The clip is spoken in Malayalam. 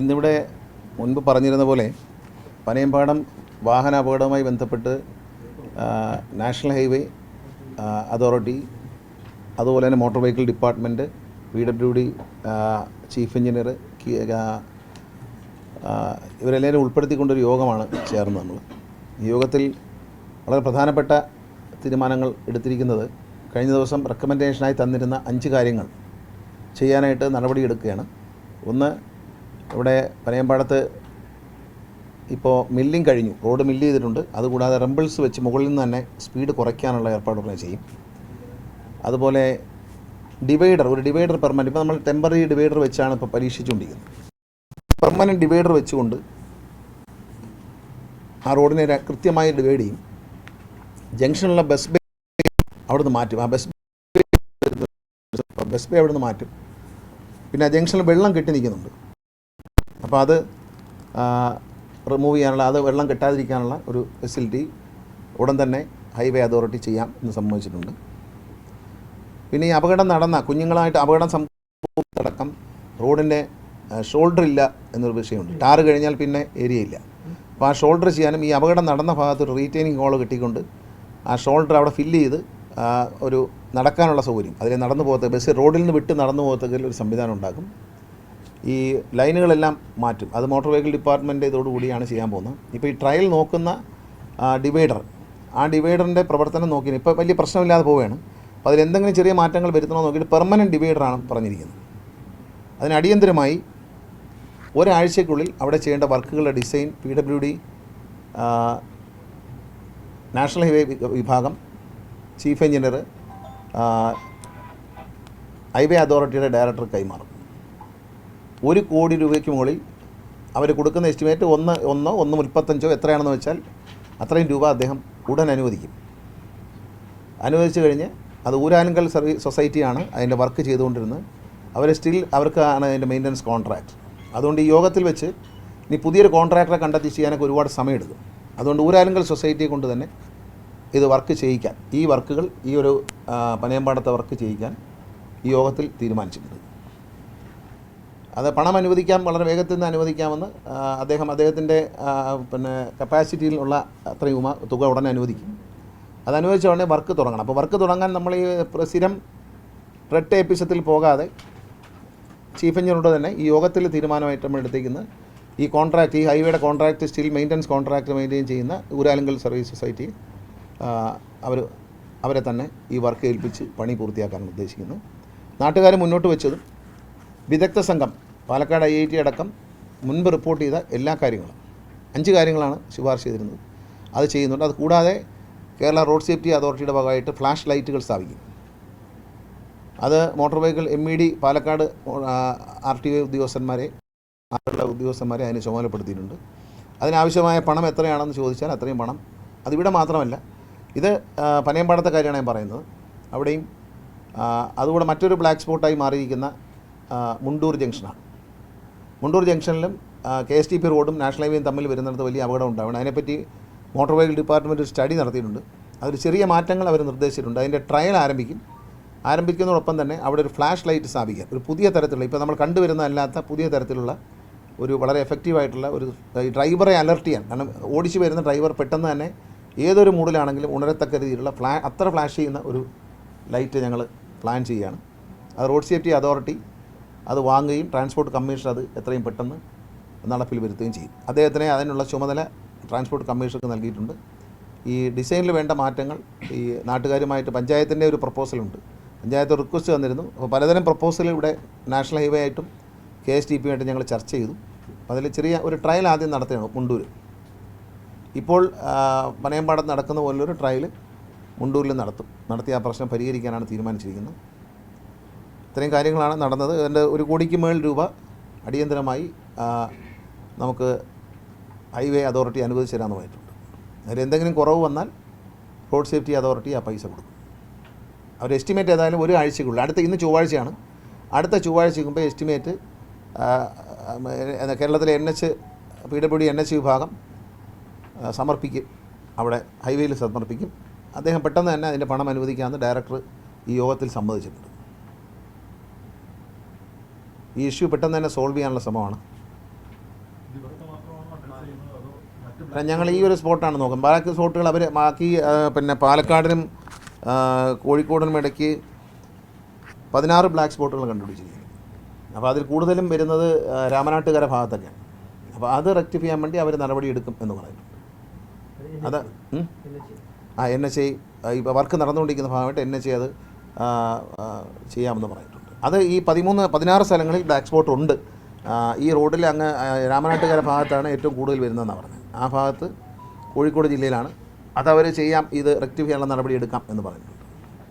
ഇന്നിവിടെ മുൻപ് പറഞ്ഞിരുന്ന പോലെ പനയമ്പാടം വാഹന അപകടവുമായി ബന്ധപ്പെട്ട് നാഷണൽ ഹൈവേ അതോറിറ്റി അതുപോലെ തന്നെ motor vehicle department P W D chief engineer ഇവരെല്ലാവരും ഉൾപ്പെടുത്തിക്കൊണ്ടൊരു യോഗമാണ് ചേർന്ന് നമ്മൾ. ഈ യോഗത്തിൽ വളരെ പ്രധാനപ്പെട്ട തീരുമാനങ്ങൾ എടുത്തിരിക്കുന്നത് കഴിഞ്ഞ ദിവസം റെക്കമെൻഡേഷനായി തന്നിരുന്ന അഞ്ച് കാര്യങ്ങൾ ചെയ്യാനായിട്ട് നടപടിയെടുക്കുകയാണ്. ഒന്ന് ഇവിടെ പനയമ്പാടത്ത് ഇപ്പോൾ മില്ലിങ് കഴിഞ്ഞു. റോഡ് മില്ല് ചെയ്തിട്ടുണ്ട്. അതുകൂടാതെ റംബിൾസ് വെച്ച് മുകളിൽ നിന്ന് തന്നെ സ്പീഡ് കുറയ്ക്കാനുള്ള ഏർപ്പാടുകൾ ചെയ്യും. അതുപോലെ ഡിവൈഡർ ഒരു ഡിവൈഡർ പെർമനന്റ് ഇപ്പോൾ നമ്മൾ ടെമ്പററി ഡിവൈഡർ വെച്ചാണ് ഇപ്പോൾ പരീക്ഷിച്ചുകൊണ്ടിരിക്കുന്നത്. പെർമനന്റ് ഡിവൈഡർ വെച്ചുകൊണ്ട് ആ റോഡിനെ കൃത്യമായി ഡിവൈഡ് ചെയ്യും. ജംഗ്ഷനിലുള്ള ബസ് ബേ അവിടുന്ന് മാറ്റും. ആ ബസ് ബസ് ബേ അവിടുന്ന് മാറ്റും. പിന്നെ ആ ജംഗ്ഷനിൽ വെള്ളം കെട്ടി നിൽക്കുന്നുണ്ട്. അപ്പോൾ അത് റിമൂവ് ചെയ്യാനുള്ള അത് വെള്ളം കെട്ടാതിരിക്കാനുള്ള ഒരു ഫെസിലിറ്റി ഉടൻ തന്നെ ഹൈവേ അതോറിറ്റി ചെയ്യാം എന്ന് സമ്മതിച്ചിട്ടുണ്ട്. പിന്നെ ഈ അപകടം നടന്ന കുഞ്ഞുങ്ങളായിട്ട് അപകടം സംഭവിച്ചടക്കം റോഡിന്റെ ഷോൾഡർ ഇല്ല എന്നൊരു വിഷയമുണ്ട്. ടാറ് കഴിഞ്ഞാൽ പിന്നെ ഏരിയ ഇല്ല. അപ്പോൾ ആ ഷോൾഡർ ചെയ്യാനും ഈ അപകടം നടന്ന ഭാഗത്ത് ഒരു റീറ്റെയിനിങ് ഹോൾ കിട്ടിക്കൊണ്ട് ആ ഷോൾഡർ അവിടെ ഫില്ല് ചെയ്ത് ഒരു നടക്കാനുള്ള സൗകര്യം. അതിൽ നടന്നു പോകത്ത ബസ് റോഡിൽ നിന്ന് വിട്ട് നടന്നു പോകത്തേക്കൊരു സംവിധാനം ഉണ്ടാക്കും. ഈ ലൈനുകളെല്ലാം മാറ്റും. അത് മോട്ടോർ വെഹിക്കിൾ ഡിപ്പാർട്ട്മെന്റ് ഇതോടുകൂടിയാണ് ചെയ്യാൻ പോകുന്നത്. ഇപ്പോൾ ഈ ട്രയൽ നോക്കുന്ന ഡിവൈഡർ ആ ഡിവൈഡറിന്റെ പ്രവർത്തനം നോക്കി ഇപ്പോൾ വലിയ പ്രശ്നമില്ലാതെ പോവുകയാണ്. അപ്പോൾ അതിൽ എന്തെങ്കിലും ചെറിയ മാറ്റങ്ങൾ വരുത്തണമെന്ന് നോക്കിയിട്ട് പെർമനന്റ് ഡിവൈഡറാണ് പറഞ്ഞിരിക്കുന്നത്. അതിന് അടിയന്തരമായി ഒരാഴ്ചയ്ക്കുള്ളിൽ അവിടെ ചെയ്യേണ്ട വർക്കുകളുടെ design P W D national highway വിഭാഗം ചീഫ് എഞ്ചിനീയർ ഹൈവേ അതോറിറ്റിയുടെ ഡയറക്ടർ കൈമാറും. ഒരു കോടി രൂപയ്ക്ക് മുകളിൽ അവർ കൊടുക്കുന്ന എസ്റ്റിമേറ്റ് ഒന്ന് ഒന്നോ ഒന്ന് മുപ്പത്തഞ്ചോ എത്രയാണെന്ന് വെച്ചാൽ അത്രയും രൂപ അദ്ദേഹം ഉടൻ അനുവദിക്കും. അനുവദിച്ചു കഴിഞ്ഞ് അത് ഊരാനങ്കൽ സർവീസ് സൊസൈറ്റിയാണ് അതിന്റെ വർക്ക് ചെയ്തുകൊണ്ടിരുന്നത്. അവർ സ്റ്റിൽ അവർക്കാണ് അതിന്റെ മെയിന്റനൻസ് കോൺട്രാക്ട് അതുകൊണ്ട് ഈ യോഗത്തിൽ വെച്ച് ഇനി പുതിയൊരു കോൺട്രാക്ടറെ കണ്ടെത്തി ചെയ്യാനൊക്കെ ഒരുപാട് സമയമെടുക്കും. അതുകൊണ്ട് ഊരാലുങ്കൽ സൊസൈറ്റിയെ കൊണ്ട് തന്നെ ഇത് വർക്ക് ചെയ്യിക്കാൻ ഈ വർക്കുകൾ ഈ ഒരു പനയമ്പാടത്തെ വർക്ക് ചെയ്യിക്കാൻ ഈ യോഗത്തിൽ തീരുമാനിച്ചിട്ടുണ്ട്. അത് പണം അനുവദിക്കാൻ വളരെ വേഗത്തിൽ നിന്ന് അനുവദിക്കാമെന്ന് അദ്ദേഹം അദ്ദേഹത്തിന്റെ പിന്നെ കപ്പാസിറ്റിയിലുള്ള അത്രയും തുക ഉടനെ അനുവദിക്കും. അത് അനുവദിച്ച ഉടനെ വർക്ക് തുടങ്ങണം. അപ്പോൾ വർക്ക് തുടങ്ങാൻ നമ്മൾ ഈ സ്ഥിരം റെഡ് ടേപ്പിസത്തിൽ പോകാതെ ചീഫ് എഞ്ചിനീയറോട് തന്നെ ഈ യോഗത്തിൽ തീരുമാനമായിട്ട് നമ്മൾ എടുത്തേക്കുന്ന ഈ കോൺട്രാക്റ്റ് ഈ ഹൈവേയുടെ contract still maintenance contract maintain ചെയ്യുന്ന ഊരാലുങ്കൽ സർവീസ് സൊസൈറ്റി അവർ അവരെ തന്നെ ഈ വർക്ക് ഏൽപ്പിച്ച് പണി പൂർത്തിയാക്കാൻ ഉദ്ദേശിക്കുന്നു. നാട്ടുകാർ മുന്നോട്ട് വെച്ചതും വിദഗ്ധ സംഘം പാലക്കാട് ഐ ഐ ടി അടക്കം മുൻപ് റിപ്പോർട്ട് ചെയ്ത എല്ലാ കാര്യങ്ങളും. അഞ്ച് കാര്യങ്ങളാണ് ശുപാർശ ചെയ്തിരുന്നത്. അത് ചെയ്യുന്നുണ്ട്. അത് കൂടാതെ കേരള റോഡ് സേഫ്റ്റി അതോറിറ്റിയുടെ ഭാഗമായിട്ട് ഫ്ലാഷ് ലൈറ്റുകൾ സ്ഥാപിക്കും. അത് motor vehicle M E D Palakkad R T O ഉദ്യോഗസ്ഥന്മാരെ ആറുള്ള ഉദ്യോഗസ്ഥന്മാരെ അതിന് ചുമതലപ്പെടുത്തിയിട്ടുണ്ട്. അതിനാവശ്യമായ പണം എത്രയാണെന്ന് ചോദിച്ചാൽ അത്രയും പണം. അതിവിടെ മാത്രമല്ല ഇത് പനയമ്പാടത്തെ കാര്യമാണ് ഞാൻ പറയുന്നത്. അവിടെയും അതുകൂടെ മറ്റൊരു ബ്ലാക്ക് സ്പോട്ടായി മാറിയിരിക്കുന്ന മുണ്ടൂർ ജംഗ്ഷനാണ്. മുണ്ടൂർ ജംഗ്ഷനിലും കെ എസ് ടി പി റോഡും നാഷണൽ ഹൈവേയും തമ്മിൽ വരുന്നിടത്ത് വലിയ അപകടം ഉണ്ടാവണം അതിനെപ്പറ്റി മോട്ടോർ വെഹിക്കിൾ ഡിപ്പാർട്ട്മെന്റ് സ്റ്റഡി നടത്തിയിട്ടുണ്ട്. അതിൽ ചെറിയ മാറ്റങ്ങൾ അവർ നിർദ്ദേശിച്ചിട്ടുണ്ട്. അതിന്റെ ട്രയൽ ആരംഭിക്കും. ആരംഭിക്കുന്നതോടൊപ്പം തന്നെ അവിടെ ഒരു ഫ്ലാഷ് ലൈറ്റ് സ്ഥാപിക്കുക. ഒരു പുതിയ തരത്തിലുള്ള ഇപ്പോൾ നമ്മൾ കണ്ടുവരുന്ന അല്ലാത്ത പുതിയ തരത്തിലുള്ള ഒരു വളരെ എഫക്റ്റീവായിട്ടുള്ള ഒരു ഡ്രൈവറെ അലർട്ട് ചെയ്യാൻ. കാരണം ഓടിച്ച് വരുന്ന ഡ്രൈവർ പെട്ടെന്ന് തന്നെ ഏതൊരു മൂഡിലാണെങ്കിലും ഉണരത്തക്ക രീതിയിലുള്ള ഫ്ലാ അത്ര ഫ്ലാഷ് ചെയ്യുന്ന ഒരു ലൈറ്റ് ഞങ്ങൾ പ്ലാൻ ചെയ്യുകയാണ്. അത് റോഡ് സേഫ്റ്റി അതോറിറ്റി അത് വാങ്ങുകയും ട്രാൻസ്പോർട്ട് കമ്മീഷൻ അത് എത്രയും പെട്ടെന്ന് നടപ്പിൽ വരുത്തുകയും ചെയ്യും. അദ്ദേഹത്തിനെ അതിനുള്ള ചുമതല ട്രാൻസ്പോർട്ട് കമ്മീഷണർക്ക് നൽകിയിട്ടുണ്ട്. ഈ ഡിസൈനിൽ വേണ്ട മാറ്റങ്ങൾ ഈ നാട്ടുകാരുമായിട്ട് പഞ്ചായത്തിന്റെ ഒരു പ്രപ്പോസലുണ്ട് പഞ്ചായത്ത് റിക്വസ്റ്റ് വന്നിരുന്നു അപ്പോൾ പലതരം പ്രപ്പോസൽ ഇവിടെ നാഷണൽ ഹൈവേ ആയിട്ടും കെ എസ് ടി പി ഞങ്ങൾ ചർച്ച ചെയ്തു. അതിൽ ചെറിയ ഒരു ട്രയൽ ആദ്യം നടത്തുകയാണ് മുണ്ടൂർ ഇപ്പോൾ പനയമ്പാടത്ത് നടക്കുന്ന പോലൊരു ട്രയൽ മുണ്ടൂരിൽ നടത്തും. നടത്തി ആ പ്രശ്നം പരിഹരിക്കാനാണ് തീരുമാനിച്ചിരിക്കുന്നത്. ഇത്രയും കാര്യങ്ങളാണ് നടന്നത്. അതിന്റെ ഒരു കോടിക്ക് മേൽ രൂപ അടിയന്തരമായി നമുക്ക് ഹൈവേ അതോറിറ്റി അനുവദിച്ചു തരാമെന്ന് പറഞ്ഞിട്ടുണ്ട്. അതിൽ എന്തെങ്കിലും കുറവ് വന്നാൽ റോഡ് സേഫ്റ്റി അതോറിറ്റി ആ പൈസ കൊടുക്കും. അവർ എസ്റ്റിമേറ്റ് ഏതായാലും ഒരു ആഴ്ചക്കുള്ളിൽ അടുത്ത ഇന്ന് ചൊവ്വാഴ്ചയാണ്. അടുത്ത ചൊവ്വാഴ്ച മുമ്പ് എസ്റ്റിമേറ്റ് കേരളത്തിലെ N H P W D N H വിഭാഗം സമർപ്പിക്കും. അവിടെ ഹൈവേയിൽ സമർപ്പിക്കും. അദ്ദേഹം പെട്ടെന്ന് തന്നെ അതിന്റെ പണം അനുവദിക്കാമെന്ന് ഡയറക്ടർ ഈ യോഗത്തിൽ സമ്മതിച്ചിട്ടുണ്ട്. ഈ ഇഷ്യൂ പെട്ടെന്ന് തന്നെ സോൾവ് ചെയ്യാനുള്ള ശ്രമമാണ്. ഞങ്ങൾ ഈ ഒരു സ്പോട്ടാണ് നോക്കുന്നത്. ബാക്കി സ്പോട്ടുകൾ അവർ ബാക്കി പിന്നെ പാലക്കാടിനും കോഴിക്കോടിനും ഇടയ്ക്ക് പതിനാറ് ബ്ലാക്ക് സ്പോട്ടുകൾ കണ്ടുപിടിച്ചിരിക്കുന്നു. അപ്പോൾ അതിൽ കൂടുതലും വരുന്നത് രാമനാട്ടുകര ഭാഗത്തൊക്കെയാണ്. അപ്പോൾ അത് റെക്ടിഫൈ ചെയ്യാൻ വേണ്ടി അവർ നടപടി എടുക്കും എന്ന് പറയുന്നു. അത് ആ എൻ എച്ച് ഐ ഇപ്പോൾ വർക്ക് നടന്നുകൊണ്ടിരിക്കുന്ന ഭാഗമായിട്ട് എൻ എച്ച് ഐ അത് ചെയ്യാമെന്ന് പറയും അത് ഈ പതിമൂന്ന് പതിനാറ് സ്ഥലങ്ങളിൽ ബ്ലാക്ക് സ്പോട്ട് ഉണ്ട്. ഈ റോഡിൽ അങ്ങ് രാമനാട്ടുകര ഭാഗത്താണ് ഏറ്റവും കൂടുതൽ വരുന്നതെന്നാണ് പറഞ്ഞത്. ആ ഭാഗത്ത് കോഴിക്കോട് ജില്ലയിലാണ്. അതവർ ചെയ്യാം ഇത് റെക്ടിഫൈ ചെയ്യാനുള്ള നടപടി എടുക്കാം എന്ന് പറഞ്ഞു.